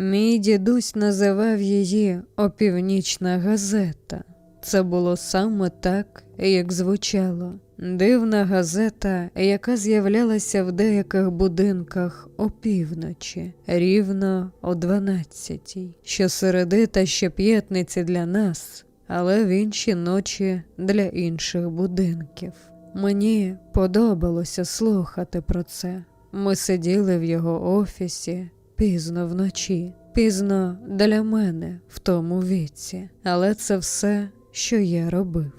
Мій дідусь називав її опівнічна газета. Це було саме так, як звучало. Дивна газета, яка з'являлася в деяких будинках опівночі, рівно о 12-й. Щосереди та щоп'ятниці для нас, але в інші ночі для інших будинків. Мені подобалося слухати про це. Ми сиділи в його офісі пізно вночі, пізно для мене в тому віці, але це все, що я робив,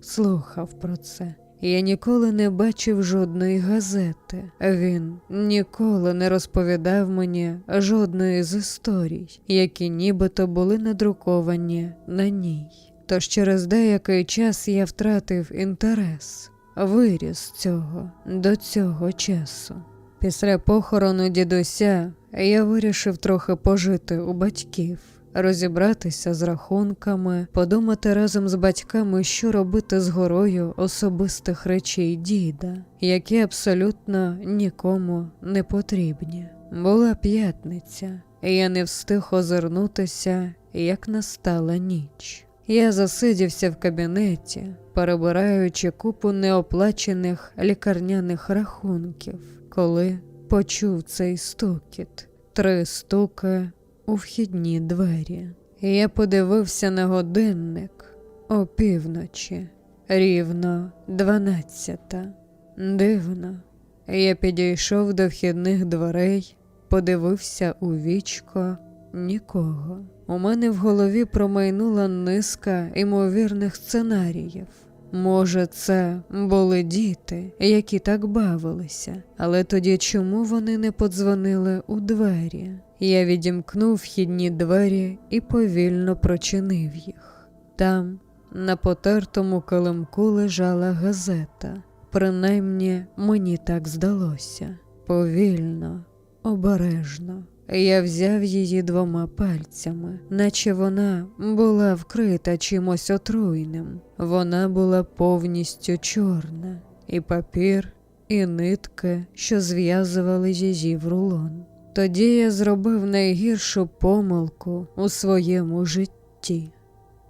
слухав про це. Я ніколи не бачив жодної газети. Він ніколи не розповідав мені жодної з історій, які нібито були надруковані на ній. Тож через деякий час я втратив інтерес, виріс цього до цього часу. Після похорону дідуся я вирішив трохи пожити у батьків, розібратися з рахунками, подумати разом з батьками, що робити з горою особистих речей діда, які абсолютно нікому не потрібні. Була п'ятниця, і я не встиг озирнутися, як настала ніч. Я засидівся в кабінеті, перебираючи купу неоплачених лікарняних рахунків, коли почув цей стукіт, три стуки у вхідні двері. Я подивився на годинник о півночі, рівно дванадцята. Дивно. Я підійшов до вхідних дверей, подивився у вічко нікого. У мене в голові промайнула низка ймовірних сценаріїв. Може, це були діти, які так бавилися, але тоді чому вони не подзвонили у двері? Я відімкнув вхідні двері і повільно прочинив їх. Там, на потертому килимку, лежала газета. Принаймні, мені так здалося. Повільно, обережно. Я взяв її двома пальцями, наче вона була вкрита чимось отруйним. Вона була повністю чорна, і папір, і нитки, що зв'язували її в рулон. Тоді я зробив найгіршу помилку у своєму житті,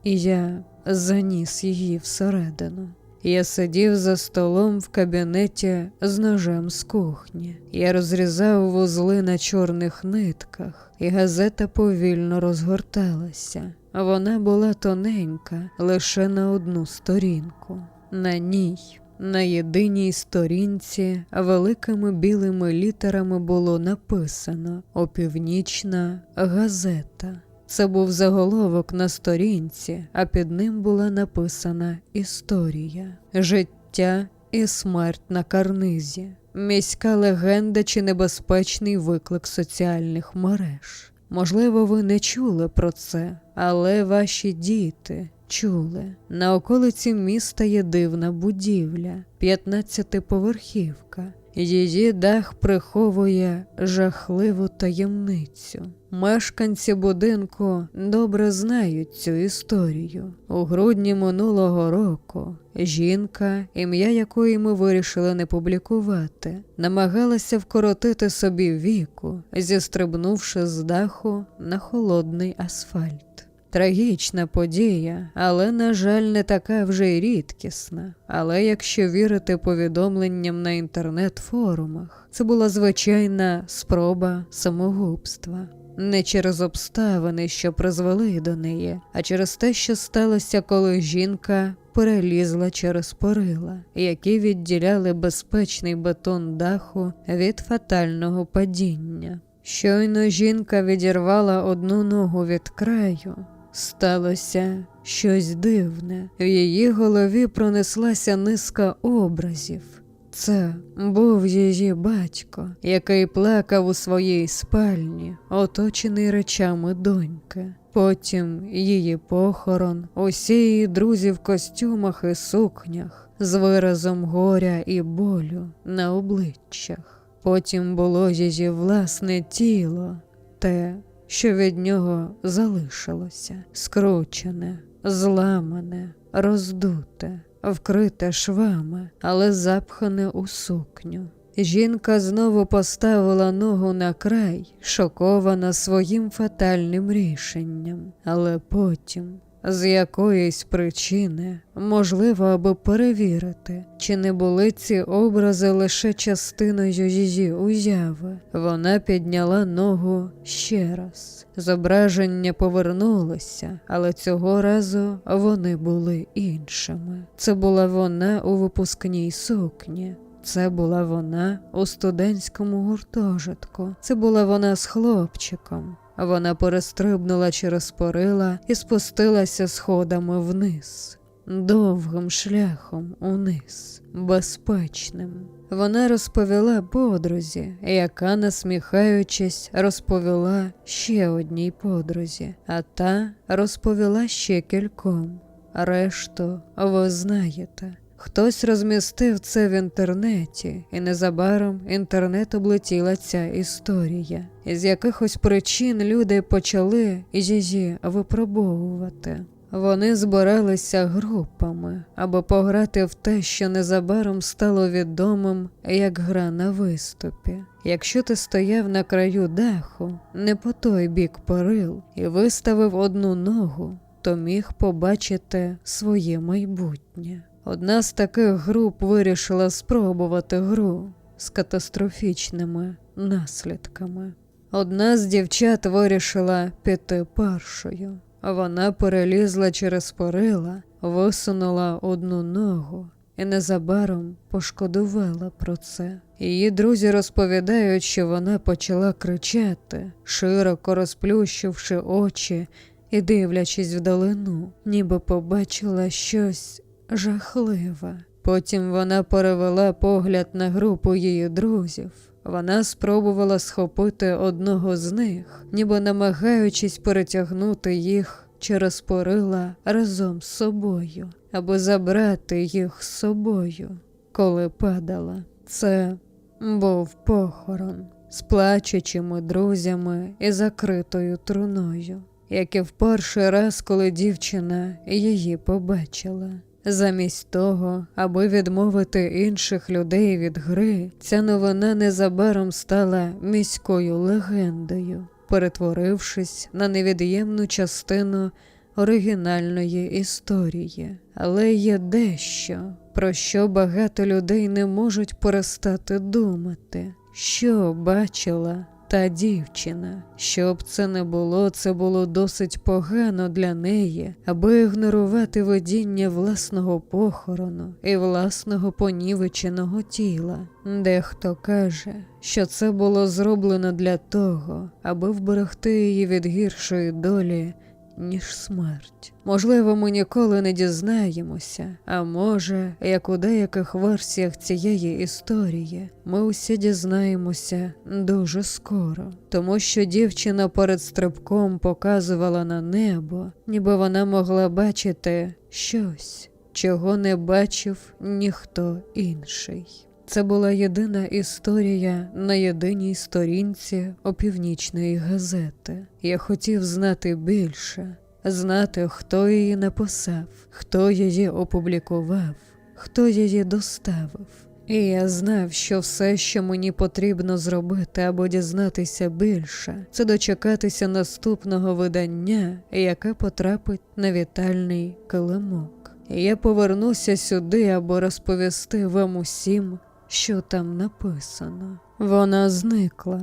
і я заніс її всередину. Я сидів за столом в кабінеті з ножем з кухні. Я розрізав вузли на чорних нитках, і газета повільно розгорталася. Вона була тоненька, лише на одну сторінку. На ній, на єдиній сторінці, великими білими літерами було написано Опівнічна газета. Це був заголовок на сторінці, а під ним була написана історія, життя і смерть на карнизі, міська легенда чи небезпечний виклик соціальних мереж. Можливо, ви не чули про це, але ваші діти чули. На околиці міста є дивна будівля, 15-поверхівка. Її дах приховує жахливу таємницю. Мешканці будинку добре знають цю історію. У грудні минулого року жінка, ім'я якої ми вирішили не публікувати, намагалася вкоротити собі віку, зістрибнувши з даху на холодний асфальт. Трагічна подія, але, на жаль, не така вже й рідкісна. Але якщо вірити повідомленням на інтернет-форумах, це була звичайна спроба самогубства. Не через обставини, що призвели до неї, а через те, що сталося, коли жінка перелізла через перила, які відділяли безпечний бетон даху від фатального падіння. Щойно жінка відірвала одну ногу від краю, Сталося щось дивне. В її голові пронеслася низка образів. Це був її батько, який плакав у своїй спальні, оточений речами доньки. Потім її похорон, усі її друзі в костюмах і сукнях, з виразом горя і болю на обличчях. Потім було її власне тіло, те, що від нього залишилося, скручене, зламане, роздуте, вкрите швами, але запхане у сукню. Жінка знову поставила ногу на край, шокована своїм фатальним рішенням, але потім, з якоїсь причини, можливо, аби перевірити, чи не були ці образи лише частиною її уяви, вона підняла ногу ще раз. Зображення повернулося, але цього разу вони були іншими. Це була вона у випускній сукні. Це була вона у студентському гуртожитку. Це була вона з хлопчиком. Вона перестрибнула через порила і спустилася сходами вниз, довгим шляхом униз, безпечним. Вона розповіла подрузі, яка, насміхаючись, розповіла ще одній подрузі, а та розповіла ще кільком. Решту ви знаєте. Хтось розмістив це в інтернеті, і незабаром інтернет облетіла ця історія. З якихось причин люди почали її випробовувати. Вони збиралися групами, аби пограти в те, що незабаром стало відомим як гра на виступі. Якщо ти стояв на краю даху, не по той бік перил, і виставив одну ногу, то міг побачити своє майбутнє. Одна з таких груп вирішила спробувати гру з катастрофічними наслідками. Одна з дівчат вирішила піти першою. Вона перелізла через порила, висунула одну ногу і незабаром пошкодувала про це. Її друзі розповідають, що вона почала кричати, широко розплющивши очі і дивлячись вдалину, ніби побачила щось жахливе. Потім вона перевела погляд на групу її друзів. Вона спробувала схопити одного з них, ніби намагаючись перетягнути їх через порила разом з собою, або забрати їх з собою, коли падала. Це був похорон з плачучими друзями і закритою труною, як і в перший раз, коли дівчина її побачила. Замість того, аби відмовити інших людей від гри, ця новина незабаром стала міською легендою, перетворившись на невід'ємну частину оригінальної історії. Але є дещо, про що багато людей не можуть перестати думати, що бачила та дівчина. Щоб це не було, це було досить погано для неї, аби ігнорувати водіння власного похорону і власного понівеченого тіла. Дехто каже, що це було зроблено для того, аби вберегти її від гіршої долі ніж смерть. Можливо, ми ніколи не дізнаємося, а може, як у деяких версіях цієї історії, ми усі дізнаємося дуже скоро, тому що дівчина перед стрибком показувала на небо, ніби вона могла бачити щось, чого не бачив ніхто інший. Це була єдина історія на єдиній сторінці опівнічної газети. Я хотів знати більше, знати, хто її написав, хто її опублікував, хто її доставив. І я знав, що все, що мені потрібно зробити або дізнатися більше, це дочекатися наступного видання, яке потрапить на вітальний килимок. Я повернуся сюди, аби розповісти вам усім що там написано. Вона зникла.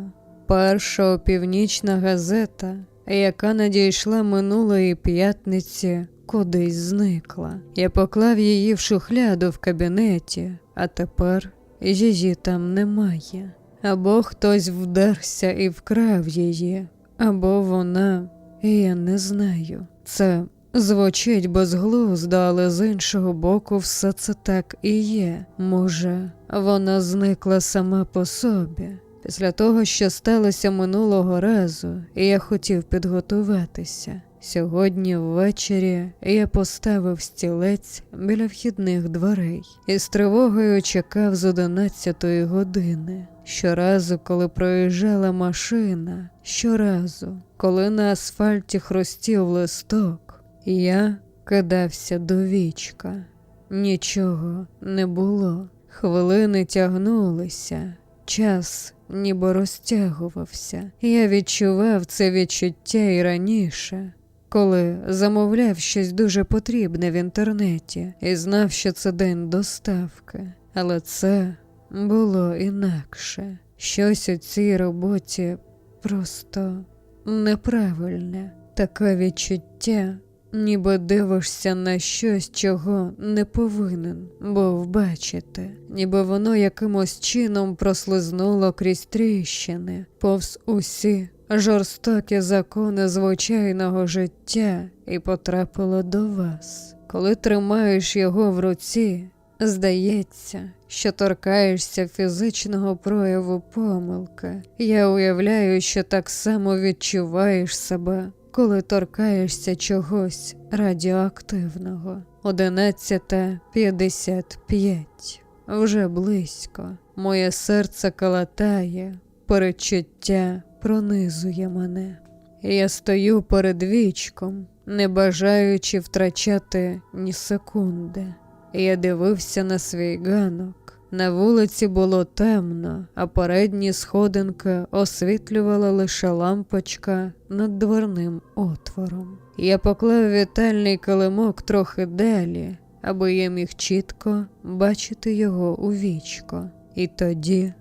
Перша опівнічна газета, яка надійшла минулої п'ятниці, кудись зникла. Я поклав її в шухляду в кабінеті, а тепер її там немає. Або хтось вдерся і вкрав її, або вона, я не знаю. Це Звучить безглуздо, але з іншого боку, все це так і є. Може, вона зникла сама по собі. Після того, що сталося минулого разу, я хотів підготуватися. Сьогодні ввечері я поставив стілець біля вхідних дверей і з тривогою чекав з одинадцятої години. Щоразу, коли проїжджала машина, щоразу, коли на асфальті хрустів листок. Я кидався до вічка. Нічого не було. Хвилини тягнулися, час ніби розтягувався. Я відчував це відчуття і раніше, коли замовляв щось дуже потрібне в інтернеті і знав, що це день доставки. Але це було інакше. Щось у цій роботі просто неправильне, таке відчуття, ніби дивишся на щось, чого не повинен був бачити, ніби воно якимось чином прослизнуло крізь тріщини, повз усі жорстокі закони звичайного життя і потрапило до вас. Коли тримаєш його в руці, здається, що торкаєшся фізичного прояву помилки. Я уявляю, що так само відчуваєш себе, коли торкаєшся чогось радіоактивного. 11.55. Вже близько. Моє серце калатає, перечуття пронизує мене. Я стою перед вічком, не бажаючи втрачати ні секунди. Я дивився на свій ганок. На вулиці було темно, а передні сходинки освітлювала лише лампочка над дверним отвором. Я поклав вітальний килимок трохи далі, аби я міг чітко бачити його у вічко. І тоді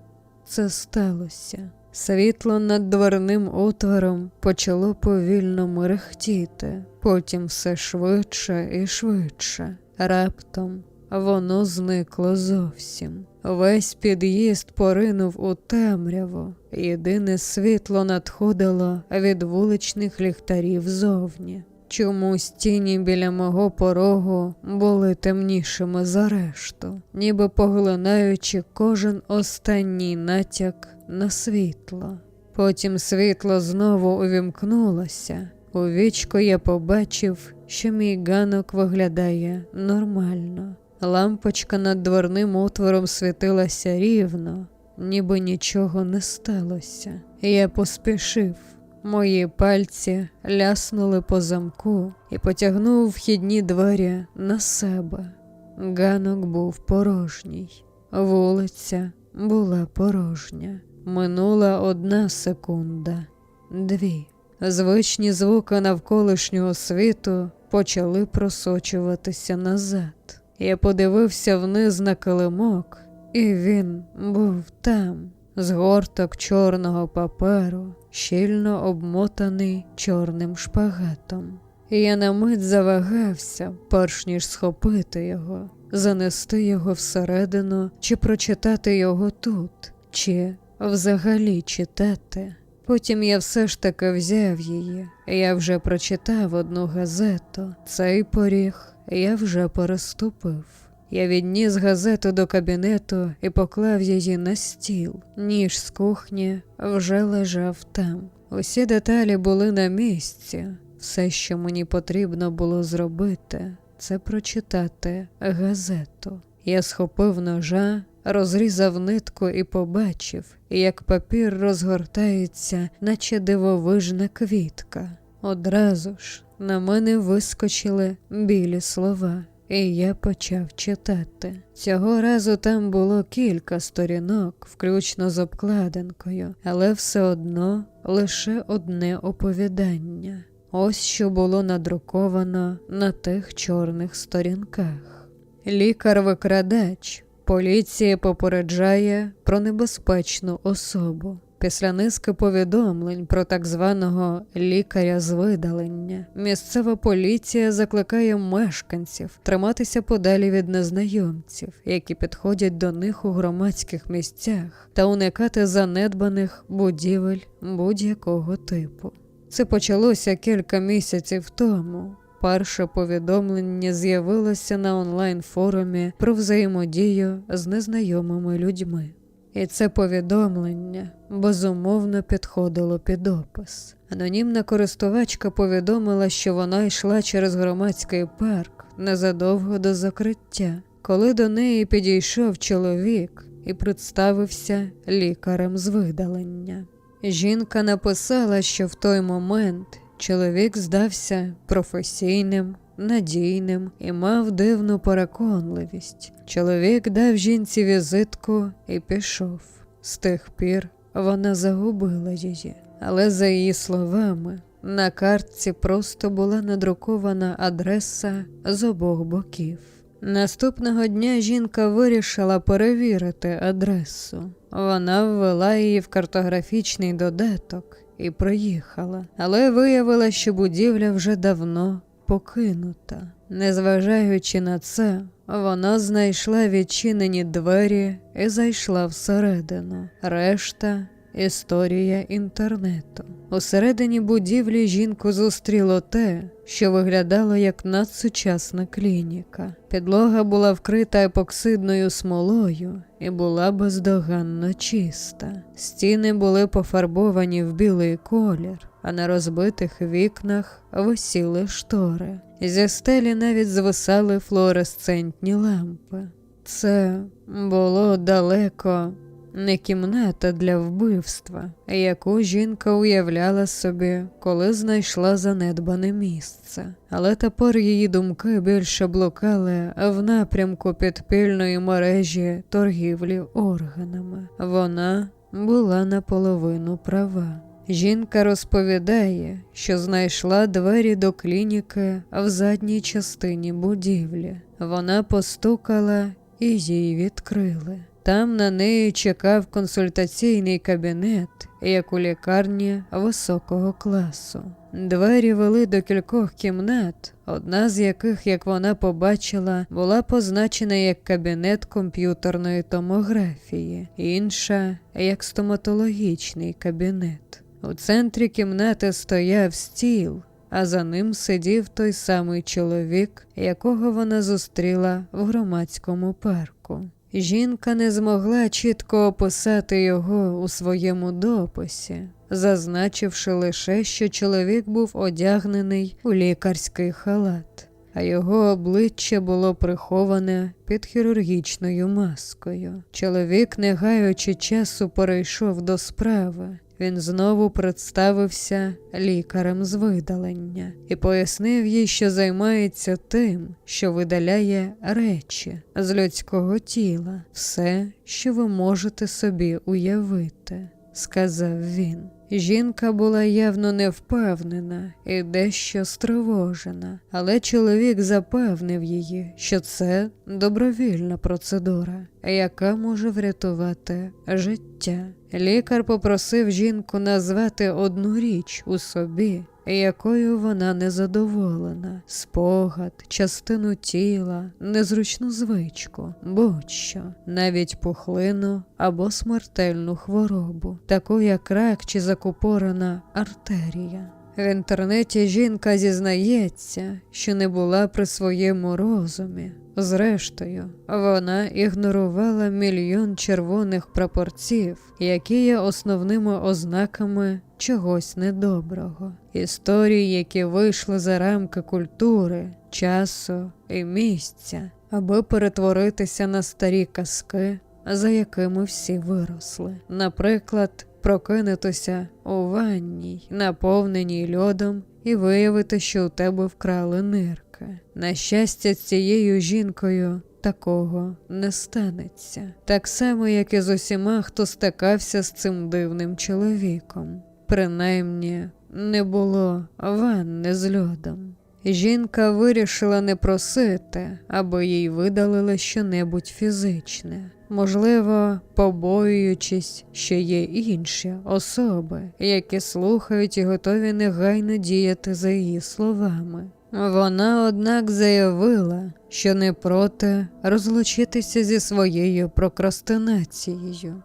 це сталося. Світло над дверним отвором почало повільно мерехтіти, потім все швидше і швидше. Раптом воно зникло зовсім. Весь під'їзд поринув у темряву. Єдине світло надходило від вуличних ліхтарів зовні. Чомусь тіні біля мого порогу були темнішими за решту, ніби поглинаючи кожен останній натяк на світло. Потім світло знову увімкнулося. У вічко я побачив, що мій ганок виглядає нормально. Лампочка над дверним отвором світилася рівно, ніби нічого не сталося. Я поспішив. Мої пальці ляснули по замку і потягнув вхідні двері на себе. Ганок був порожній, вулиця була порожня. Минула одна секунда, дві. Звичні звуки навколишнього світу почали просочуватися назад. Я подивився вниз на килимок, і він був там, згорток чорного паперу, щільно обмотаний чорним шпагатом. Я на мить завагався, перш ніж схопити його, занести його всередину, чи прочитати його тут, чи взагалі читати. Потім я все ж таки взяв її. Я вже прочитав одну газету. Цей поріг я вже переступив. Я відніс газету до кабінету і поклав її на стіл. Ніж з кухні вже лежав там. Усі деталі були на місці. Все, що мені потрібно було зробити, це прочитати газету. Я схопив ножа, розрізав нитку і побачив, як папір розгортається, наче дивовижна квітка. Одразу ж на мене вискочили білі слова, і я почав читати. Цього разу там було кілька сторінок, включно з обкладинкою, але все одно лише одне оповідання. Ось що було надруковано на тих чорних сторінках. Лікар-викрадач. Поліція попереджає про небезпечну особу. Після низки повідомлень про так званого лікаря з видалення місцева поліція закликає мешканців триматися подалі від незнайомців, які підходять до них у громадських місцях, та уникати занедбаних будівель будь-якого типу. Це почалося кілька місяців тому. Перше повідомлення з'явилося на онлайн форумі про взаємодію з незнайомими людьми. І це повідомлення безумовно підходило під опис. Анонімна користувачка повідомила, що вона йшла через громадський парк незадовго до закриття, коли до неї підійшов чоловік і представився лікарем з видалення. Жінка написала, що в той момент чоловік здався професійним надійним і мав дивну переконливість. Чоловік дав жінці візитку і пішов. З тих пір вона загубила її, але за її словами, на картці просто була надрукована адреса з обох боків. Наступного дня жінка вирішила перевірити адресу. Вона ввела її в картографічний додаток і приїхала, але виявила, що будівля вже давно покинута. Незважаючи на це, вона знайшла відчинені двері і зайшла всередину. Решта історія інтернету. Усередині будівлі жінку зустріло те, що виглядало як надсучасна клініка. Підлога була вкрита епоксидною смолою і була бездоганно чиста. Стіни були пофарбовані в білий колір, а на розбитих вікнах висіли штори. Зі стелі навіть звисали флуоресцентні лампи. Це було далеко не кімната для вбивства, яку жінка уявляла собі, коли знайшла занедбане місце. Але тепер її думки більше блукали в напрямку підпільної мережі торгівлі органами. Вона була наполовину права. Жінка розповідає, що знайшла двері до клініки в задній частині будівлі. Вона постукала і їй відкрили. Там на неї чекав консультаційний кабінет, як у лікарні високого класу. Двері вели до кількох кімнат, одна з яких, як вона побачила, була позначена як кабінет комп'ютерної томографії, інша як стоматологічний кабінет. У центрі кімнати стояв стіл, а за ним сидів той самий чоловік, якого вона зустріла в громадському парку. Жінка не змогла чітко описати його у своєму дописі, зазначивши лише, що чоловік був одягнений у лікарський халат, а його обличчя було приховане під хірургічною маскою. Чоловік, не гаючи часу, перейшов до справи. Він знову представився лікарем з видалення і пояснив їй, що займається тим, що видаляє речі з людського тіла, все, що ви можете собі уявити, сказав він. Жінка була явно невпевнена і дещо стривожена, але чоловік запевнив її, що це добровільна процедура, яка може врятувати життя. Лікар попросив жінку назвати одну річ у собі, якою вона незадоволена, спогад, частину тіла, незручну звичку, будь-що, навіть пухлину або смертельну хворобу, таку як рак чи закупорена артерія. В інтернеті жінка зізнається, що не була при своєму розумі. Зрештою, вона ігнорувала мільйон червоних прапорців, які є основними ознаками чогось недоброго, історії, які вийшли за рамки культури, часу і місця, аби перетворитися на старі казки, за якими всі виросли. Наприклад, прокинутися у ванній, наповненій льодом, і виявити, що у тебе вкрали нирки. На щастя, цією жінкою такого не станеться, так само, як і з усіма, хто стикався з цим дивним чоловіком. Принаймні, не було ванни з льодом. Жінка вирішила не просити, аби їй видалили щонебудь фізичне, можливо, побоюючись, що є інші особи, які слухають і готові негайно діяти за її словами. Вона, однак, заявила, що не проти розлучитися зі своєю прокрастинацією.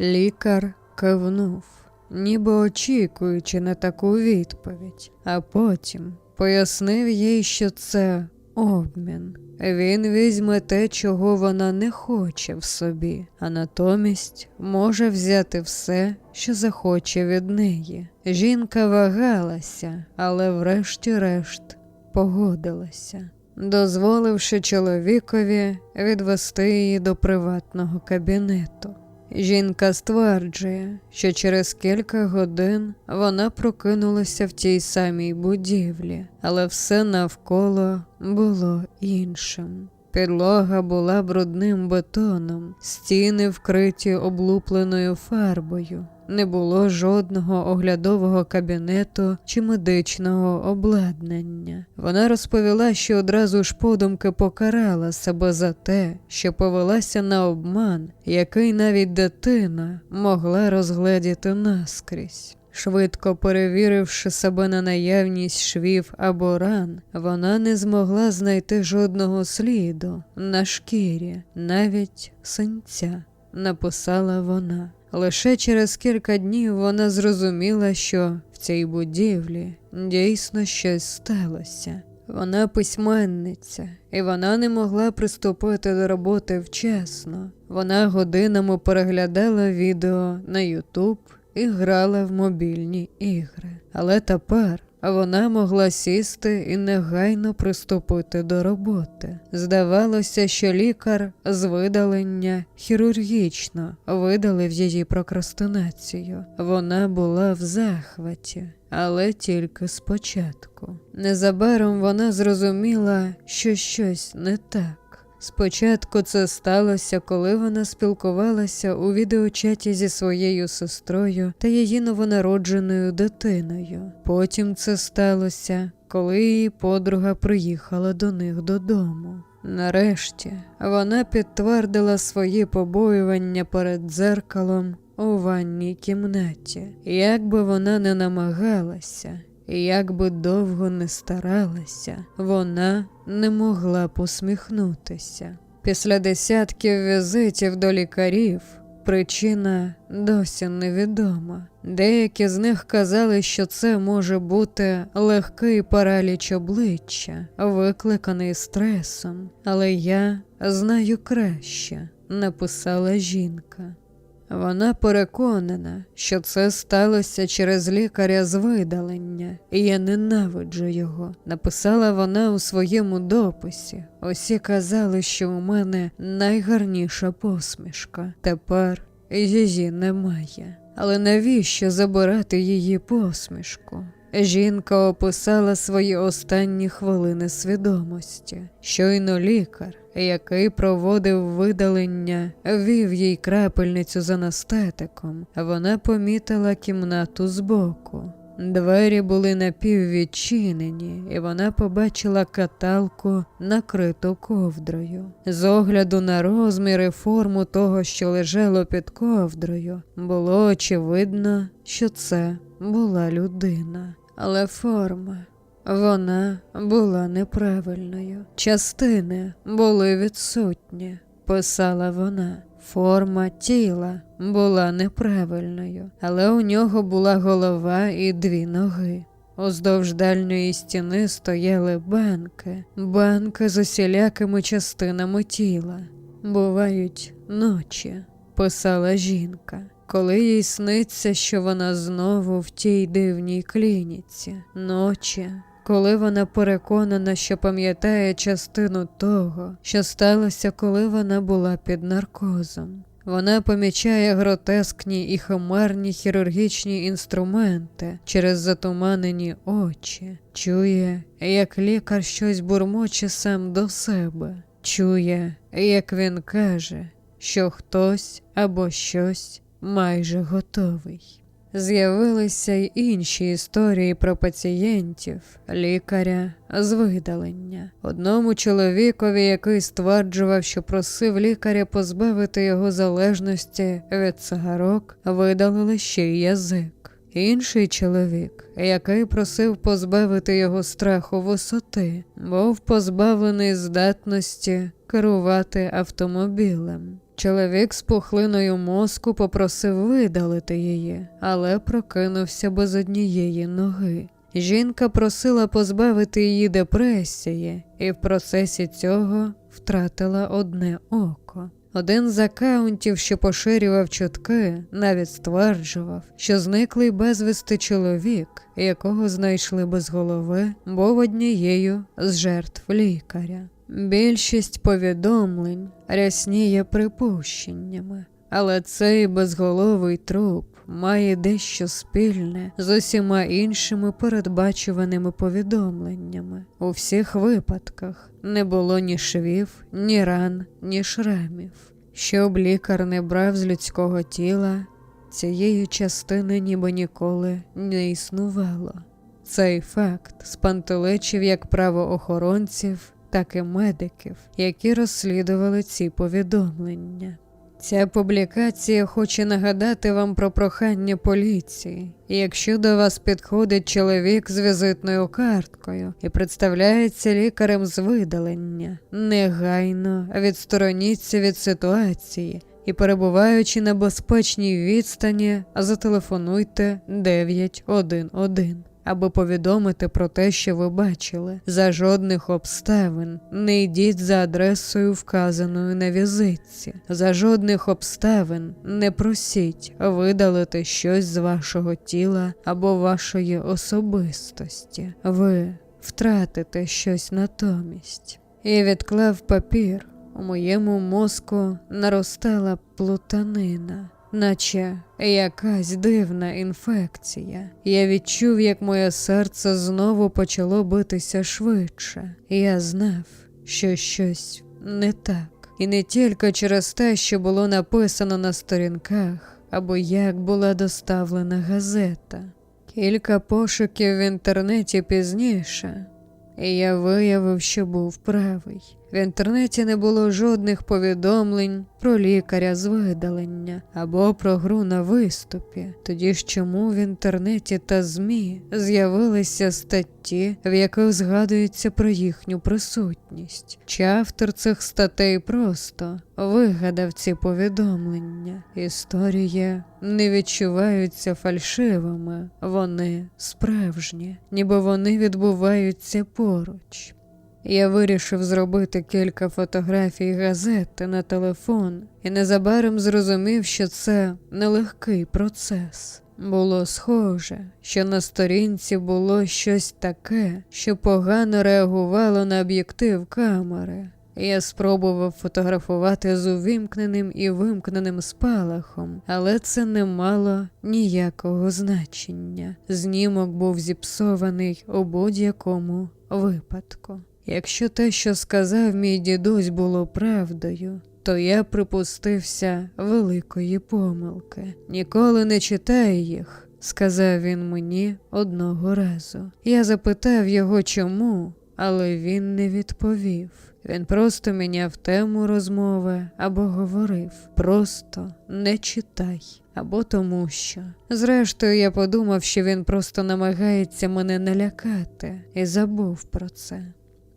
Лікар кивнув, ніби очікуючи на таку відповідь, а потім пояснив їй, що це обмін. Він візьме те, чого вона не хоче в собі, а натомість може взяти все, що захоче від неї. Жінка вагалася, але врешті-решт погодилася, дозволивши чоловікові відвести її до приватного кабінету. Жінка стверджує, що через кілька годин вона прокинулася в тій самій будівлі, але все навколо було іншим. Підлога була брудним бетоном, стіни вкриті облупленою фарбою. Не було жодного оглядового кабінету чи медичного обладнання. Вона розповіла, що одразу ж подумки покарала себе за те, що повелася на обман, який навіть дитина могла розгледіти наскрізь. Швидко перевіривши себе на наявність швів або ран, вона не змогла знайти жодного сліду на шкірі, навіть синця, написала вона. Лише через кілька днів вона зрозуміла, що в цій будівлі дійсно щось сталося. Вона письменниця, і вона не могла приступити до роботи вчасно. Вона годинами переглядала відео на Ютуб і грала в мобільні ігри. Але тепер вона могла сісти і негайно приступити до роботи. Здавалося, що лікар з видалення хірургічно видалив її прокрастинацію. Вона була в захваті. Але тільки спочатку. Незабаром вона зрозуміла, що щось не так. Спочатку це сталося, коли вона спілкувалася у відеочаті зі своєю сестрою та її новонародженою дитиною. Потім це сталося, коли її подруга приїхала до них додому. Нарешті вона підтвердила свої побоювання перед дзеркалом у ванній кімнаті. Як би вона не намагалася, як би довго не старалася, вона не могла посміхнутися. Після десятків візитів до лікарів причина досі невідома. Деякі з них казали, що це може бути легкий параліч обличчя, викликаний стресом, але я знаю краще, написала жінка. Вона переконана, що це сталося через лікаря з видалення, і я ненавиджу його. Написала вона у своєму дописі. Усі казали, що у мене найгарніша посмішка. Тепер її немає. Але навіщо забирати її посмішку? Жінка описала свої останні хвилини свідомості. Щойно лікар, який проводив видалення, вів їй крапельницю з анестетиком. Вона помітила кімнату збоку. Двері були напіввідчинені, і вона побачила каталку, накриту ковдрою. З огляду на розмір і форму того, що лежало під ковдрою, було очевидно, що це була людина. Але форма вона була неправильною. Частини були відсутні, писала вона. Форма тіла була неправильною, але у нього була голова і дві ноги. Уздовж дальньої стіни стояли банки, банки з усілякими частинами тіла. Бувають ночі, писала жінка, коли їй сниться, що вона знову в тій дивній клініці, ночі, коли вона переконана, що пам'ятає частину того, що сталося, коли вона була під наркозом. Вона помічає гротескні і химерні хірургічні інструменти через затуманені очі, чує, як лікар щось бурмоче сам до себе, чує, як він каже, що хтось або щось майже готовий. З'явилися й інші історії про пацієнтів, лікаря з видалення. Одному чоловікові, який стверджував, що просив лікаря позбавити його залежності від цигарок, видалили ще й язик. Інший чоловік, який просив позбавити його страху висоти, був позбавлений здатності керувати автомобілем. Чоловік з пухлиною мозку попросив видалити її, але прокинувся без однієї ноги. Жінка просила позбавити її депресії, і в процесі цього втратила одне око. Один з акаунтів, що поширював чутки, навіть стверджував, що зниклий безвісти чоловік, якого знайшли без голови, був однією з жертв лікаря. Більшість повідомлень рясніє припущеннями, але цей безголовий труп має дещо спільне з усіма іншими передбачуваними повідомленнями. У всіх випадках не було ні швів, ні ран, ні шрамів. Щоб лікар не брав з людського тіла, цієї частини ніби ніколи не існувало. Цей факт спантеличив як правоохоронців, так і медиків, які розслідували ці повідомлення. Ця публікація хоче нагадати вам про прохання поліції. Якщо до вас підходить чоловік з візитною карткою і представляється лікарем з видалення, негайно відстороніться від ситуації і, перебуваючи на безпечній відстані, зателефонуйте 911 аби повідомити про те, що ви бачили. За жодних обставин не йдіть за адресою, вказаною на візитці. За жодних обставин не просіть видалити щось з вашого тіла або вашої особистості. Ви втратите щось натомість. І відклав папір. У моєму мозку наростала плутанина наче якась дивна інфекція. Я відчув, як моє серце знову почало битися швидше. Я знав, що щось не так. І не тільки через те, що було написано на сторінках, або як була доставлена газета. Кілька пошуків в інтернеті пізніше, і я виявив, що був правий. В інтернеті не було жодних повідомлень про лікаря з видалення або про гру на виступі. Тоді ж чому в інтернеті та ЗМІ з'явилися статті, в яких згадується про їхню присутність? Чи автор цих статей просто вигадав ці повідомлення? Історії не відчуваються фальшивими, вони справжні, ніби вони відбуваються поруч. Я вирішив зробити кілька фотографій газети на телефон і незабаром зрозумів, що це нелегкий процес. Було схоже, що на сторінці було щось таке, що погано реагувало на об'єктив камери. Я спробував фотографувати з увімкненим і вимкненим спалахом, але це не мало ніякого значення. Знімок був зіпсований у будь-якому випадку. Якщо те, що сказав мій дідусь, було правдою, то я припустився великої помилки. Ніколи не читай їх, сказав він мені одного разу. Я запитав його чому, але він не відповів. Він просто міняв тему розмови або говорив просто не читай, або тому що. Зрештою, я подумав, що він просто намагається мене налякати, і забув про це.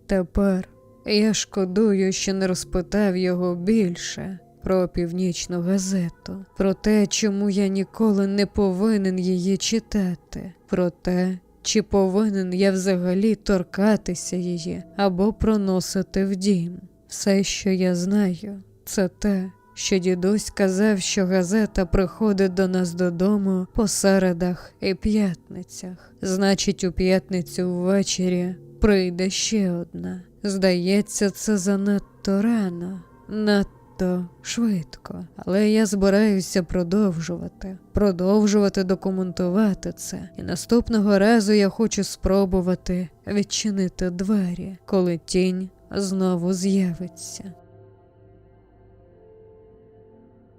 Тепер я шкодую, що не розпитав його більше про північну газету, про те, чому я ніколи не повинен її читати, про те, чи повинен я взагалі торкатися її або проносити в дім. Все, що я знаю, це те, що дідусь казав, що газета приходить до нас додому по середах і п'ятницях. Значить, у п'ятницю ввечері прийде ще одна. Здається, це занадто рано, надто швидко. Але я збираюся продовжувати, продовжувати документувати це. І наступного разу я хочу спробувати відчинити двері, коли тінь знову з'явиться.